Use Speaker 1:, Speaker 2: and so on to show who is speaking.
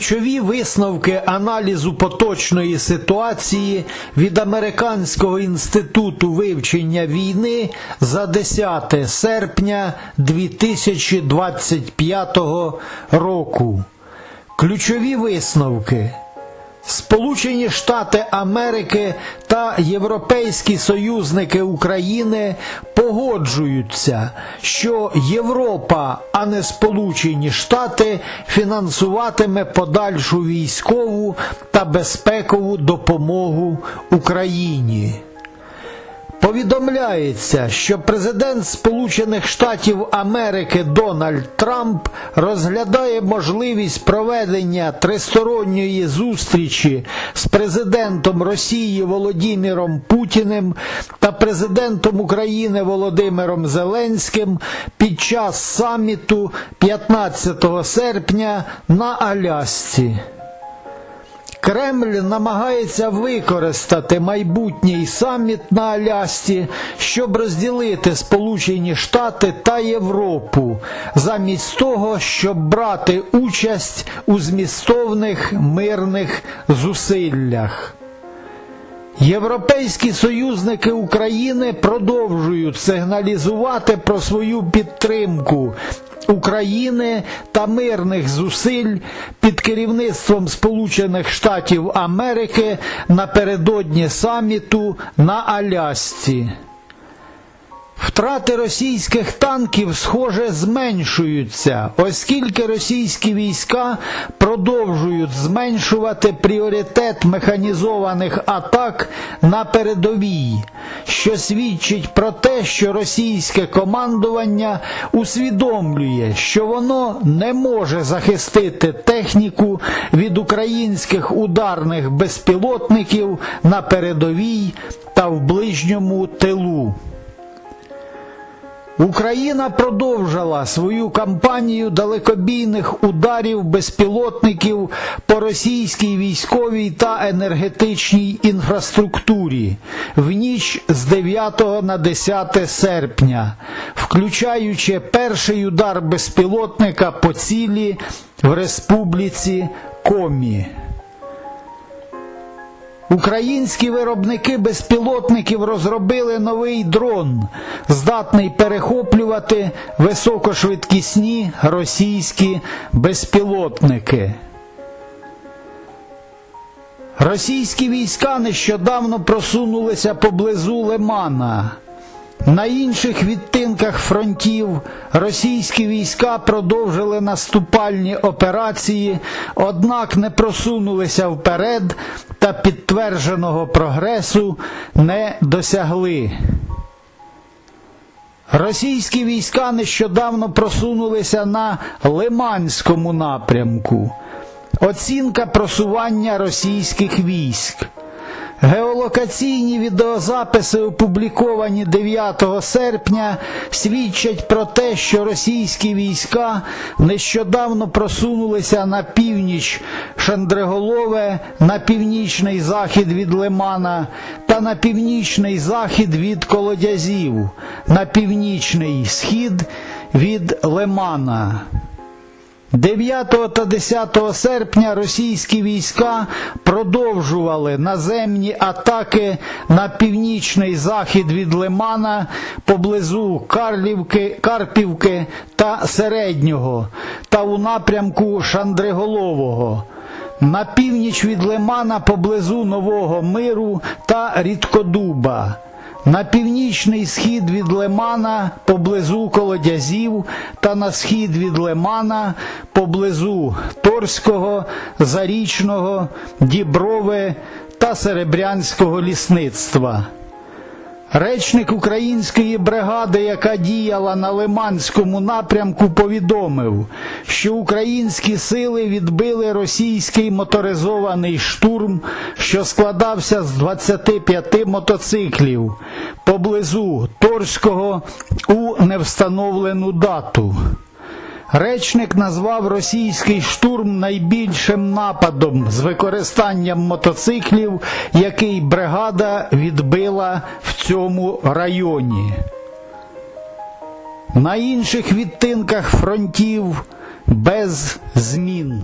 Speaker 1: Ключові висновки аналізу поточної ситуації від Американського інституту вивчення війни за 10 серпня 2025 року. Ключові висновки. Сполучені Штати Америки та європейські союзники України погоджуються, що Європа, а не Сполучені Штати, фінансуватиме подальшу військову та безпекову допомогу Україні. Повідомляється, що президент Сполучених Штатів Америки Дональд Трамп розглядає можливість проведення тристоронньої зустрічі з президентом Росії Володимиром Путіним та президентом України Володимиром Зеленським під час саміту 15 серпня на Алясці. Кремль намагається використати майбутній саміт на Алясці, щоб розділити Сполучені Штати та Європу, замість того, щоб брати участь у змістовних мирних зусиллях. Європейські союзники України продовжують сигналізувати про свою підтримку України та мирних зусиль під керівництвом Сполучених Штатів Америки напередодні саміту на Алясці. Втрати російських танків, схоже, зменшуються, оскільки російські війська продовжують зменшувати пріоритет механізованих атак на передовій, що свідчить про те, що російське командування усвідомлює, що воно не може захистити техніку від українських ударних безпілотників на передовій та в ближньому тилу. Україна продовжила свою кампанію далекобійних ударів безпілотників по російській військовій та енергетичній інфраструктурі в ніч з 9 на 10 серпня, включаючи перший удар безпілотника по цілі в Республіці Комі. Українські виробники безпілотників розробили новий дрон, здатний перехоплювати високошвидкісні російські безпілотники. Російські війська нещодавно просунулися поблизу Лимана. На інших відтинках фронтів російські війська продовжили наступальні операції, однак не просунулися вперед та підтвердженого прогресу не досягли. Російські війська нещодавно просунулися на Лиманському напрямку. Оцінка просування російських військ. Геолокаційні відеозаписи, опубліковані 9 серпня, свідчать про те, що російські війська нещодавно просунулися на північ Шандреголове, на північний захід від Лимана та на північний захід від Колодязів, на північний схід від Лимана. 9 та 10 серпня російські війська продовжували наземні атаки на північний захід від Лимана поблизу Карлівки, Карпівки та Середнього та у напрямку Шандриголового. На північ від Лимана поблизу Нового Миру та Рідкодуба. На північний схід від Лимана поблизу Колодязів та на схід від Лимана поблизу Торського, Зарічного, Діброве та Серебрянського лісництва. Речник української бригади, яка діяла на Лиманському напрямку, повідомив, що українські сили відбили російський моторизований штурм, що складався з 25 мотоциклів поблизу Торського у невстановлену дату. Речник назвав російський штурм найбільшим нападом з використанням мотоциклів, який бригада відбила в цьому районі. На інших відтинках фронтів без змін.